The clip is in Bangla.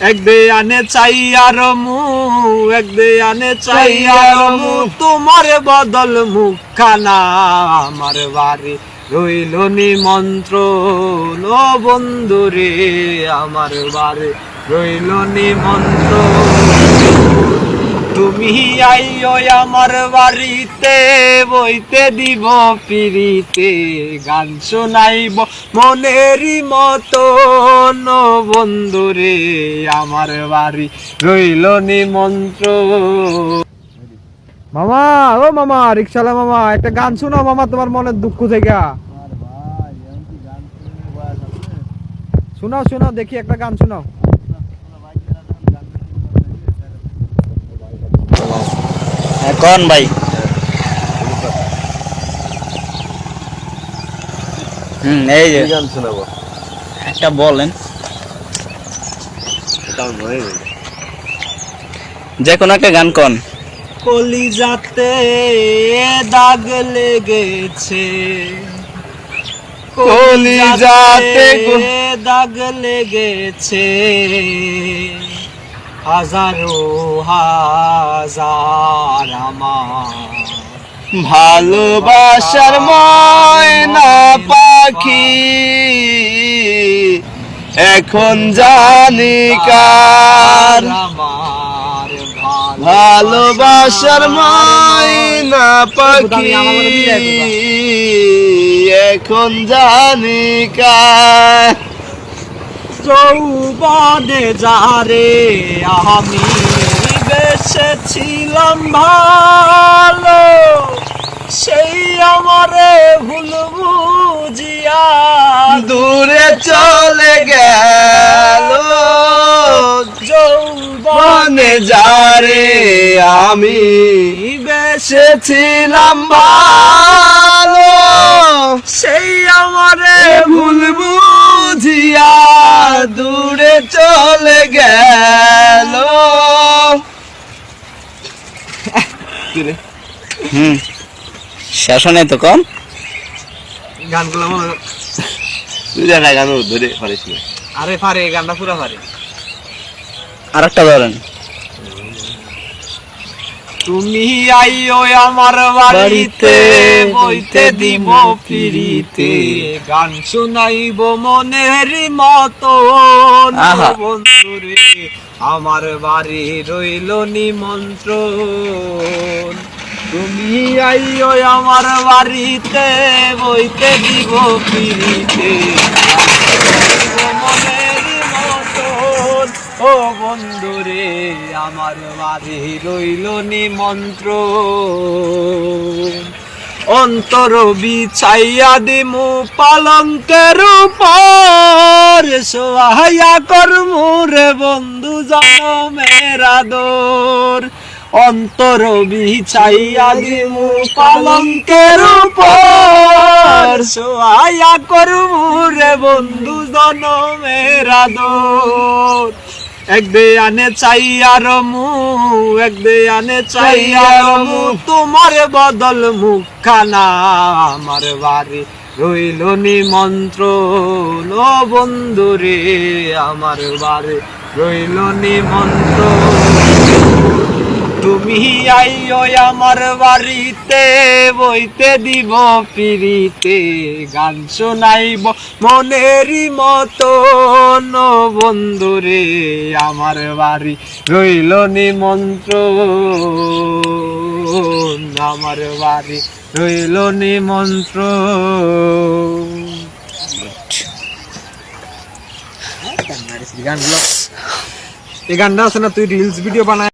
এক দে আনে চাই আর মু এক দে আনে চাই আর মু তোমার বদল মুখানা আমার বাড়ি। রইল নিমন্ত্র ও বন্ধু রে আমার বাড়ি। রইল নিমন্ত্র তুমি আইও আমার বাড়িতে বইতে দিব পিড়িতে গান শোনাইব মনেরই মতো বন্ধুরে আমার বাড়ি রইল নিমন্ত্র মামা ও মামা রিক্সালা মামা একটা গান শোনাও মামা তোমার মনের দুঃখ থেকে। শোনাও শোনাও দেখি একটা গান শোনাও। কোন ভাই। হুম এই যে। গান শোনাবো একটা বলেন। যে কোনো একটা গান কোন। কলিজাতে দাগ লেগেছে। কলিজাতে দাগ লেগেছে। হাজারো হাজার আমার। ভালোবাসার ময়না পাখি এখন জানি কার। ভালোবাসার ময়না পাখি এখন জানি কার। যৌবনে যারে আমি বেসেছিলাম ভালো, সেই আমারে ভুল বুঝিয়া দূরে চলে গেল। যৌবনে যারে আমি বেসেছিলাম ভালো, সেই আমারে ভুল বুঝিয়া দূরে চলে গেল। হুম। শাসনে তো কম? গানগুলো আমার তুই জানা গান ধরে পারিস আরে পারে গানটা পুরা পারে। আর একটা ধরেন। তুমি আইও আমার বাড়িতে বইতে দিব ফিরিতে। গান শুনাইব মনের মতো। বন্ধুরে আমার বাড়ি রইল নিমন্ত্র তুমি আইও আমার বাড়িতে বইতে দিব ফিরিতে। ও বন্ধুরে, আমার বাড়ি রইল নিমন্ত্র। অন্তর বিছাইয়া দিমু পালঙ্কের উপর। সোহাইয়া করমু রে বন্ধু জনমের আদর। অন্তর বিছাইয়া দিমু পালঙ্কের উপর। সোহাইয়া করমু রে বন্ধু জনমের আদর। এক দেয়ানে আনে চাই আর মু এক দেয়ানে চাই আর মু। তোমার বদল মুখানা আমার বাড়ি। রইল নিমন্ত্র নো বন্ধু রে আমার বাড়ি। রইল নিমন্ত্র তুমি আইও আমার বাড়িতে, বইতে দিব পিরিতে গান শোনাইব মনেরই মতো বন্ধুরে আমার বাড়ি রইল নিমন্ত্র আমার বাড়ি রইল নিমন্ত্র গানগুলো এই গানটা আছে না, তুই রিলস ভিডিও বানায়।